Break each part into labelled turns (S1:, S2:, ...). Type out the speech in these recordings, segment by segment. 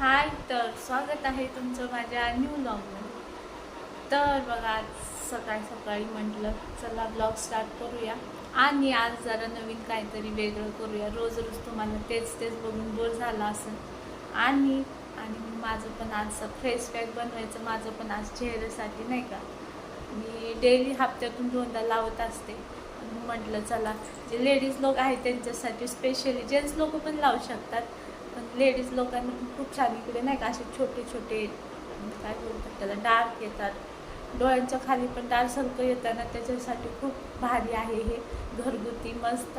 S1: हाय तर स्वागत आहे तुमचं माझ्या न्यू ब्लॉगमध्ये तर बघा आज सकाळी सकाळी म्हटलं चला ब्लॉग स्टार्ट करूया. आणि आज जरा नवीन काहीतरी वेगळं करूया. रोज रोज तुम्हाला तेच तेच बघून बोर झाला असेल. आणि आणि माझं पण आज फ्रेश पॅक बनवायचं माझं पण आज चेहऱ्यासाठी नाही का? मी डेली हप्त्यातून दोनदा लावत असते. म्हटलं चला जे लेडीज लोक आहेत त्यांच्यासाठी स्पेशली जेंट्स लोक पण लावू शकतात. पण लेडीज लोकांनी खूप छान इकडे नाही का असे छोटे छोटे काय बोलतात त्याला डार्क येतात. डोळ्यांच्या खाली पण डार्क सर्कल येताना त्याच्यासाठी खूप भारी आहे हे घरगुती मस्त.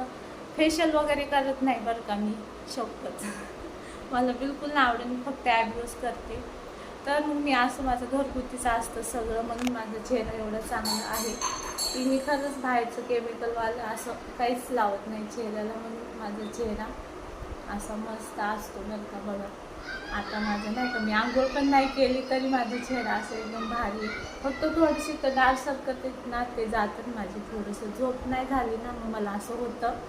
S1: फेशियल वगैरे करत नाही बरं का मी शौकच. मला बिलकुल ना आवडेल मी फक्त ॲब्रोज करते. तर मग मी असं माझं घरगुतीचं असतं सगळं म्हणून माझा चेहरा एवढा चांगला आहे. की मी खरंच बाहेरचं केमिकलवालं असं काहीच लावत नाही चेहऱ्याला म्हणून माझा चेहरा. असा मस्त असतो बरं का बघा. आता माझं नाही का मी आंघोळ पण नाही केली तरी माझा चेहरा असं एकदम भारी. फक्त थोडीशी तर डार्क सर्कल ना ते जातात माझे. थोडंसं झोप नाही झाली ना मग मला असं होतं.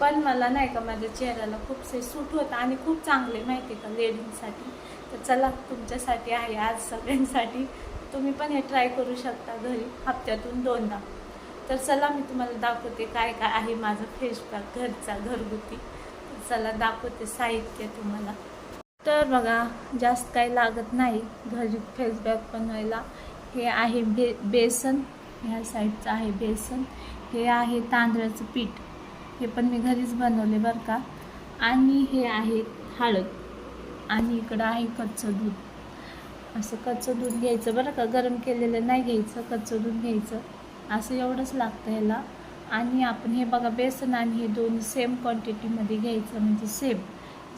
S1: पण मला नाही का माझ्या चेहऱ्याला खूपसे सूट होतं आणि खूप चांगले माहिती आहे का लेडीजसाठी. तर चला तुमच्यासाठी आहे आज सगळ्यांसाठी. तुम्ही पण हे ट्राय करू शकता घरी हप्त्यातून दोनदा. तर चला मी तुम्हाला दाखवते काय काय आहे माझं फेस पॅक घरचा घरगुती. चला दाखवते साहित्य तुम्हाला. तर बघा जास्त काही लागत नाही. घरी फेसबॅक बनवायला. हे आहे बे बेसन. ह्या साईडचं आहे बेसन. हे आहे तांदळाचं पीठ. हे पण मी घरीच बनवले बरं का. आणि हे आहे हळद. आणि इकडं आहे कच्चं दूध. असं कच्चं दूध घ्यायचं बरं का. गरम केलेलं नाही घ्यायचं कच्चं दूध घ्यायचं. असं एवढंच लागतं ह्याला. आणि आपण हे बघा बेसन आणि हे दोन सेम क्वांटिटीमध्ये घ्यायचं म्हणजे सेम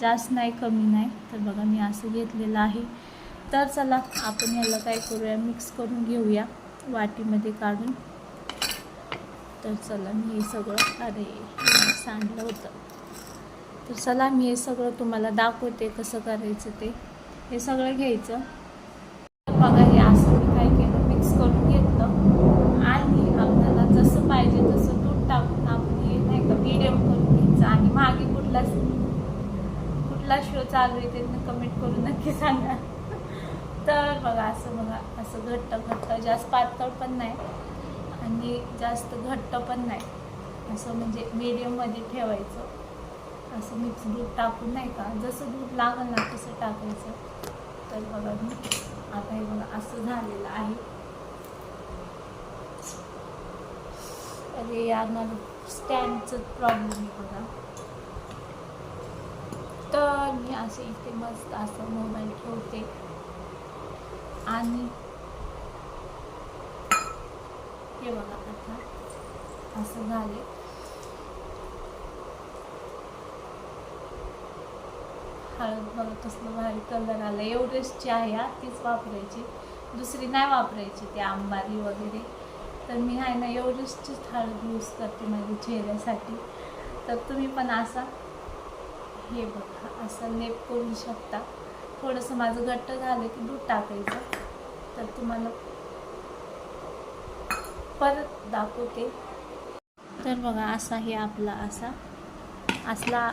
S1: जास्त नाही कमी नाही. तर बघा मी असं घेतलेलं आहे. तर चला आपण ह्याला काय करूया? मिक्स करून घेऊया वाटीमध्ये काढून. तर चला मी हे सगळं अरे सांडलं होतं. तर चला मी हे सगळं तुम्हाला दाखवते कसं करायचं ते. हे सगळं घ्यायचं. बघा हे असं मी काय केलं मिक्स करून घेतलं आणि आपल्याला जसं पाहिजे तसं दूध टाकून आपण हे नाही का मिडियम करून घ्यायचं आणि मागे कुठला कुठला शो चालू आहे ते कमेंट करून नक्की सांगा. तर बघा असं बघा असं घट्ट घट्ट जास्त पातळ पण नाही आणि जास्त घट्ट पण नाही. असं म्हणजे मीडियममध्ये ठेवायचं. असं मिक्स दूध टाकून नाही का? जसं दूध लागल ना तसं टाकायचं. तर बघा मी आता हे बघा असं झालेलं आहे. अरे यार मला स्टँडचं प्रॉब्लेम आहे बघा. तर मी असे इथे मस्त असं मोबाईल ठेवते. आणि हे बघा आता असं झाले हळद बघा कसलं भारी कलर आला एवढेचची आहे हा तीच वापरायची. दुसरी नाही वापरायची ती आंबारी वगैरे. तर मी आहे ना एवढेचचीच हळद यूज करते माझ्या चेहऱ्यासाठी. तर तुम्ही पण असा. हे बघा असं लेप करू शकता. थोडंसं माझं घट्ट झालं की दूध टाकायचं. तर तुम्हाला परत दाखवते. तर बघा असा हे आपला असा. असला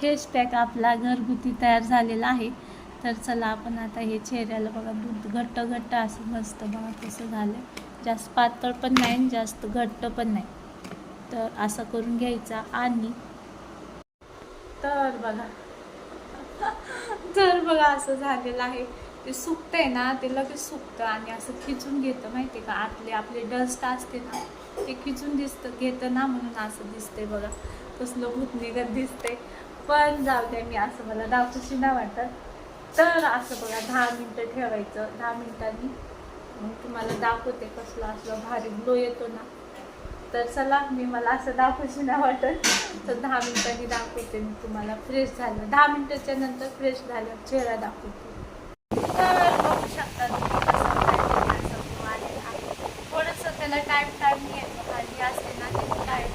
S1: फेस पॅक आपला घरगुती तयार झालेला आहे. तर चला आपण आता हे चेहऱ्याला बघा दूध घट्ट घट्ट असं मस्त बघा कसं झालं. जास्त पातळ पण नाही आणि जास्त घट्ट पण नाही. तर असं करून घ्यायचा आणि तर बघा. तर बघा असं झालेलं आहे. ते सुकतंय ना ते लगेच सुकतं आणि असं खिचून घेतं माहिती का? आतले आपले डस्ट असते ना ते खिचून दिसतं घेतं ना म्हणून असं दिसतंय बघा. कसलं भूत निघत दिसतंय. पण जाऊ द्या मी असं मला दाखवशी ना वाटत. तर असं बघा दहा मिनटं ठेवायचं. दहा मिनिटांनी. मग तुम्हाला दाखवते कसलं असलं भारी ग्लो येतो ना. तर चला मी मला असं दाखवशी नाही वाटत. तर दहा मिनिटांनी दाखवते मी तुम्हाला. फ्रेश झालं. दहा मिनिटाच्या नंतर फ्रेश झालं. चेहरा दाखवते. तर बघू शकता थोडंसं त्याला टाईम टाईम येतो खाली असते ना ते टाईम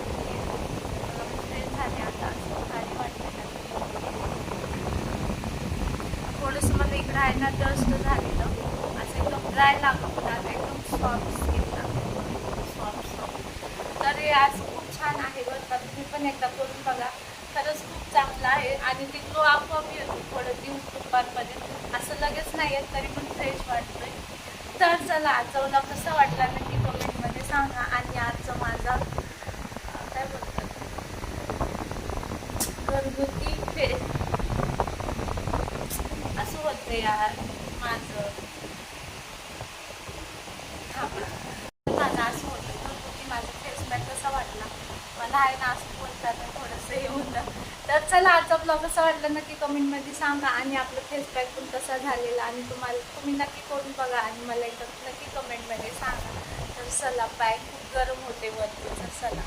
S1: फ्रेश झाले आता. असं भारी वाटतं थोडंसं मला इकडं आहे ना डस्ट झालेलं. असं एकदम ड्राय लागत. आता एकदम सॉफ्ट स्किन लागतं आज खूप छान आहे बरं का. तुम्ही पण एकदा करून बघा. खरंच खूप चांगलं आहे आणि ते ग्लो आपोआप येतो थोडं दिवस दुपारमध्ये. असं लगेच नाही येत तरी पण फ्रेश वाटतोय. तर चला आजवला व्लॉग कसा वाटला नक्की कमेंटमध्ये सांगा. आणि आजचं माझा काय बोलतात? घरगुती फे असं होतं यार माझं हा माझं असं होतं घरगुती माझं फेसपॅक कसा वाटला मला आहे ना असं बोलतात थोडंसं हे होतं. तर चला आजचा ब्लॉग असं वाटला नक्की कमेंटमध्ये सांगा आणि आपलं फेसबॅक पण कसा झालेला आणि तुम्हाला तुम्ही नक्की करून बघा आणि मला एकदम नक्की कमेंटमध्ये सांगा. तर चला बाय खूप गरम होते वरती तर चला.